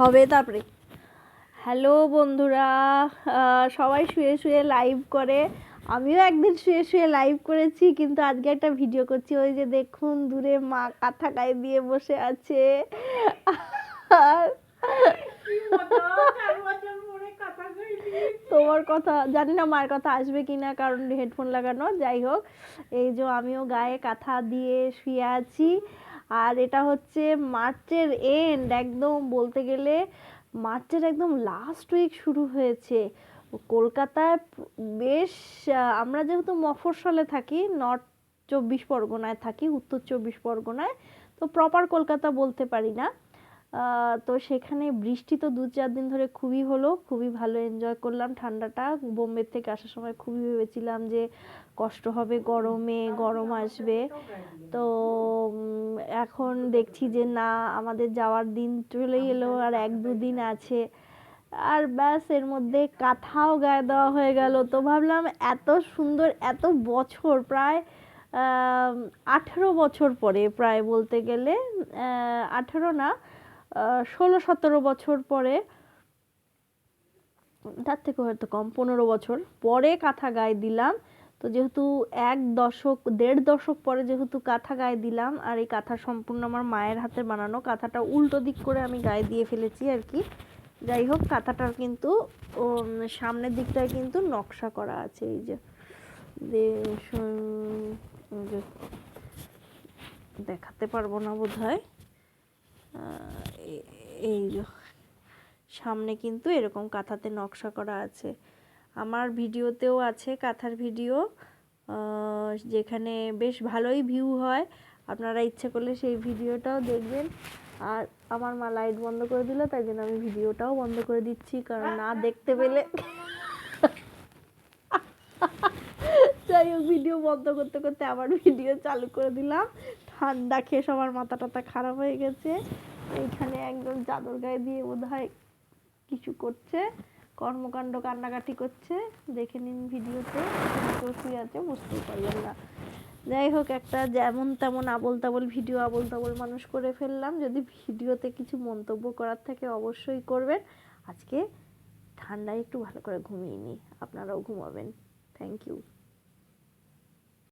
হবে, তারপরে। হ্যালো বন্ধুরা সবাই শুয়ে শুয়ে লাইভ করে। আমিও একদিন শুয়ে শুয়ে লাইভ করেছি, কিন্তু আজকে একটা ভিডিও করছি। ওই যে দেখুন, দূরে মা কাঁথা গায়ে দিয়ে বসে আছে। তোমার কথা, জানি না মার কথা আসবে কিনা কারণ হেডফোন লাগানো, যাই হোক। এই যে আমিও গায়ে কাঁথা দিয়ে শুয়ে আছি। আর এটা হচ্ছে মার্চের এন্ড একদম বলতে গেলে মার্চের একদম লাস্ট উইক শুরু হয়েছে। কলকাতায় বেশ আমরা যেহেতু মফস্বলে থাকি নর্থ চব্বিশ পরগনায় থাকি, উত্তর চব্বিশ পরগনায়, তো প্রপার কলকাতা বলতে পারি না। তো সেখানে বৃষ্টি তো দু চার দিন ধরে খুবই হলো, খুবই ভালো এনজয় করলাম ঠান্ডাটা। বোম্বে থেকে আসার সময় খুবই ভেবেছিলাম যে কষ্ট হবে, গরমে গরম আসবে। তো এখন দেখছি যে না, আমাদের যাওয়ার দিন চলেই এলো আর এক দুদিন আছে। আর ব্যাস, এর মধ্যে কাঁথাও গায়ে দেওয়া হয়ে গেল। তো ভাবলাম এত সুন্দর, এত বছর প্রায় আঠেরো বছর পরে প্রায় বলতে গেলে আঠেরো না ষোলো, সতেরো বছর পরে, তার থেকে হয়তো কম, পনেরো বছর পরে কাঁথা গায়ে দিলাম। তো যেহেতু এক দশক, দেড় দশক পরে যেহেতু কাঁথা গায়ে দিলাম আর এই কাঁথা সম্পূর্ণ আমার মায়ের হাতে বানানো, কাঁথাটা উল্টো দিক করে আমি গায়ে দিয়ে ফেলেছি আর কি। যাই হোক, কাঁথাটার কিন্তু সামনের দিকটায় কিন্তু নকশা করা আছে, এই যে দেখাতে পারব না বোধ হয় এই সামনে কিন্তু এরকম কাঁথাতে নকশা করা আছে। আমার ভিডিওতেও আছে কাঁথার ভিডিও যেখানে বেশ ভালোই ভিউ হয়। আপনারা ইচ্ছে করলে সেই ভিডিওটাও দেখবেন। আর আমার মা লাইট বন্ধ করে দিল, তাই জন্য আমি ভিডিওটাও বন্ধ করে দিচ্ছি, কারণ না দেখতে পেলে যাই হোক, ভিডিও বন্ধ করতে করতে আবার ভিডিও চালু করে দিলাম। ঠান্ডা খেয়ে সবার মাথা টাথা খারাপ হয়ে গেছে। এইখানে একদম চাদর গায়ে দিয়ে বোধহয় কিছু করছে, কর্মকাণ্ড কান্নাকাটি করছে। দেখে নিন ভিডিওতে শুয়ে আছে, বুঝতেই পারবেন না। যাই হোক, একটা যেমন তেমন আবল তাবল ভিডিও আবল তাবল মানুষ করে ফেললাম। যদি ভিডিওতে কিছু মন্তব্য করার থাকে অবশ্যই করবেন। আজকে ঠান্ডায় একটু ভালো করে ঘুমিয়ে নিই, আপনারাও ঘুমাবেন। Thank you